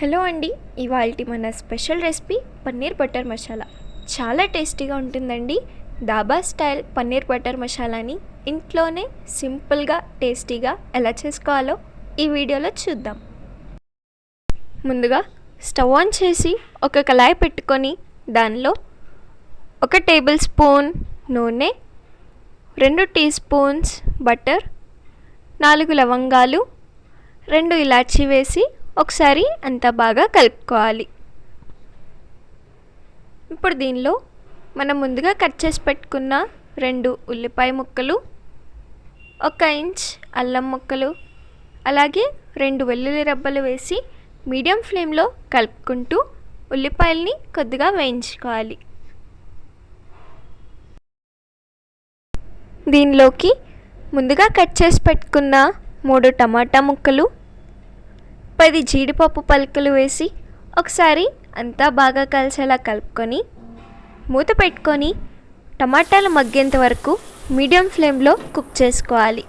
Hello అండి ఇవాళ మన special recipe paneer butter masala. చాలా టేస్టీగా ఉంటుందండి. దాబా స్టైల్ పన్నీర్ బటర్ మసాలాని ఇంట్లోనే సింపుల్గా టేస్టీగా ఎలా చేసుకోవాలో ఈ వీడియోలో చూద్దాం. ముందుగా స్టవ్ ఆన్ చేసి ఒక కళాయి పెట్టుకొని దానిలో ఒక టేబుల్ స్పూన్ నూనె రెండు టీ స్పూన్స్ బటర్ నాలుగు లవంగాలు రెండు ఇలాచీ వేసి ఒకసారి అంతా బాగా కలుపుకోవాలి. ఇప్పుడు దీనిలో మనం ముందుగా కట్ చేసి పెట్టుకున్న రెండు ఉల్లిపాయ ముక్కలు ఒక ఇంచ్ అల్లం ముక్కలు అలాగే రెండు వెల్లుల్లి రబ్బలు వేసి మీడియం ఫ్లేమ్లో కలుపుకుంటూ ఉల్లిపాయల్ని కొద్దిగా వేయించుకోవాలి. దీనిలోకి ముందుగా కట్ చేసి పెట్టుకున్న మూడు టమాటా ముక్కలు పది జీడిపప్పు పలుకులు వేసి ఒకసారి అంతా బాగా కలిసేలా కలుపుకొని మూత పెట్టుకొని టమాటాలు మగ్గేంత వరకు మీడియం ఫ్లేమ్లో కుక్ చేసుకోవాలి.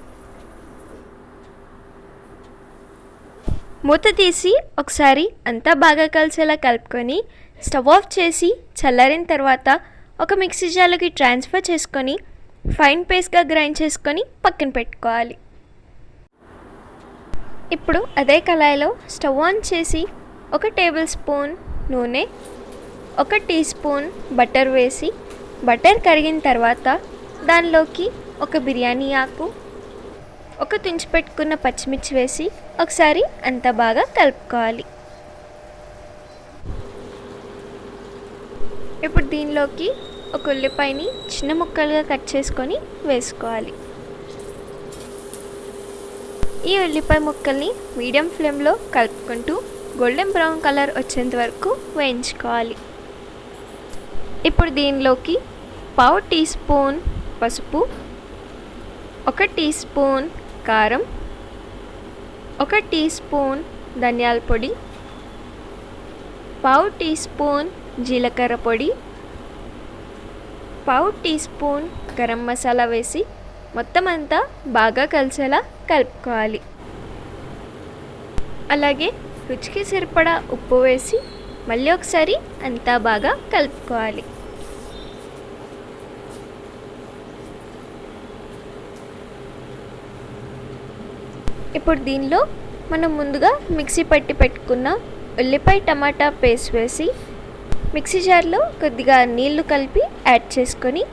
మూత తీసి ఒకసారి అంతా బాగా కలిసేలా కలుపుకొని స్టవ్ ఆఫ్ చేసి చల్లారిన తర్వాత ఒక మిక్సీ జార్లోకి ట్రాన్స్ఫర్ చేసుకొని ఫైన్ పేస్ట్గా గ్రైండ్ చేసుకొని పక్కన పెట్టుకోవాలి. ఇప్పుడు అదే కళాయిలో స్టవ్ ఆన్ చేసి ఒక టేబుల్ స్పూన్ నూనె ఒక టీ స్పూన్ బటర్ వేసి బటర్ కరిగిన తర్వాత దానిలోకి ఒక బిర్యానీ ఆకు ఒక తుంచిపెట్టుకున్న పచ్చిమిర్చి వేసి ఒకసారి అంత బాగా కలుపుకోవాలి. ఇప్పుడు దీనిలోకి ఒక ఉల్లిపాయని చిన్న ముక్కలుగా కట్ చేసుకొని వేసుకోవాలి. ఈ ఉల్లిపాయ ముక్కల్ని మీడియం ఫ్లేమ్లో కలుపుకుంటూ గోల్డెన్ బ్రౌన్ కలర్ వచ్చేంత వరకు వేయించుకోవాలి. ఇప్పుడు దీనిలోకి పావు టీ స్పూన్ పసుపు ఒక టీ స్పూన్ కారం ఒక టీ స్పూన్ ధనియాల పొడి పావు టీ స్పూన్ జీలకర్ర పొడి పావు టీ స్పూన్ గరం మసాలా వేసి మొత్తం అంతా బాగా కలిసేలా కలుపుకోవాలి. అలాగే రుచికి సరిపడా ఉప్పు వేసి మళ్ళీ ఒకసారి అంతా బాగా కలుపుకోవాలి. ఇప్పుడు దీనిలో మనం ముందుగా మిక్సీ పట్టి పెట్టుకున్న ఉల్లిపాయ టమాటా పేస్ట్ వేసి మిక్సీ జార్లో కొద్దిగా నీళ్ళు కలిపి యాడ్ చేసుకొని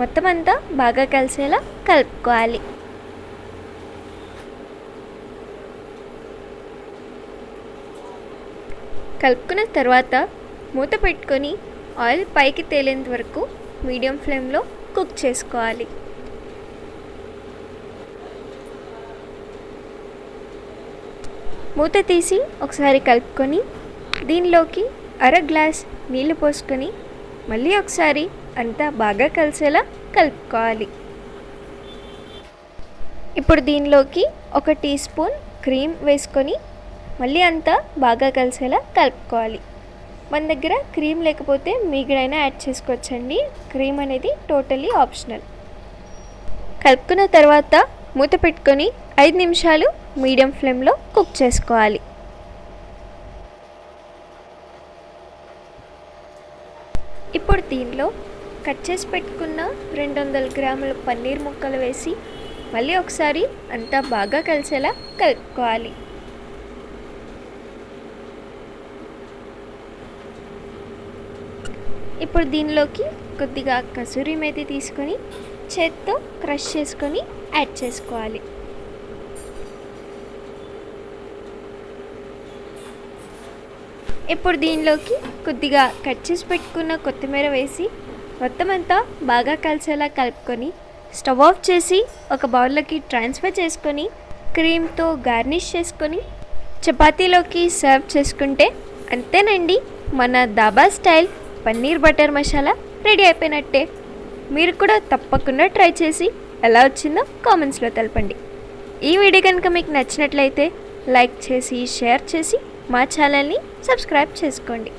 మొత్తం అంతా బాగా కలిసేలా కలుపుకోవాలి. కలుపుకున్న తర్వాత మూత పెట్టుకొని ఆయిల్ పైకి తేలేంత వరకు మీడియం ఫ్లేమ్లో కుక్ చేసుకోవాలి. మూత తీసి ఒకసారి కలుపుకొని దీనిలోకి అర గ్లాస్ నీళ్ళు పోసుకొని మళ్ళీ ఒకసారి అంతా బాగా కలిసేలా కలుపుకోవాలి. ఇప్పుడు దీనిలోకి ఒక టీ స్పూన్ క్రీమ్ వేసుకొని మళ్ళీ అంతా బాగా కలిసేలా కలుపుకోవాలి. మన దగ్గర క్రీమ్ లేకపోతే మీగడైనా యాడ్ చేసుకోవచ్చండి. క్రీమ్ అనేది టోటలీ ఆప్షనల్. కలుపుకున్న తర్వాత మూత పెట్టుకొని ఐదు నిమిషాలు మీడియం ఫ్లేమ్లో కుక్ చేసుకోవాలి. ఇప్పుడు దీనిలో కట్ చేసి పెట్టుకున్న రెండు వందల గ్రాముల పన్నీర్ ముక్కలు వేసి మళ్ళీ ఒకసారి అంతా బాగా కలిసేలా కలుపుకోవాలి. ఇప్పుడు దీనిలోకి కొద్దిగా కసూరి మేతి తీసుకొని చేత్తో క్రష్ చేసుకొని యాడ్ చేసుకోవాలి. ఇప్పుడు దీనిలోకి కొద్దిగా కట్ చేసి పెట్టుకున్న కొత్తిమీర వేసి మొత్తం అంతా బాగా కలిసేలా కలుపుకొని స్టవ్ ఆఫ్ చేసి ఒక బౌల్లోకి ట్రాన్స్ఫర్ చేసుకొని క్రీమ్తో గార్నిష్ చేసుకొని చపాతీలోకి సర్వ్ చేసుకుంటే అంతేనండి మన dhaba style. Paneer butter masala ready అయిపోయినట్టే. మీరు కూడా తప్పకుండా ట్రై చేసి ఎలా వచ్చిందో కామెంట్స్లో తెలపండి. ఈ వీడియో కనుక మీకు నచ్చినట్లయితే లైక్ చేసి షేర్ చేసి మా ఛానల్ని సబ్స్క్రైబ్ చేసుకోండి.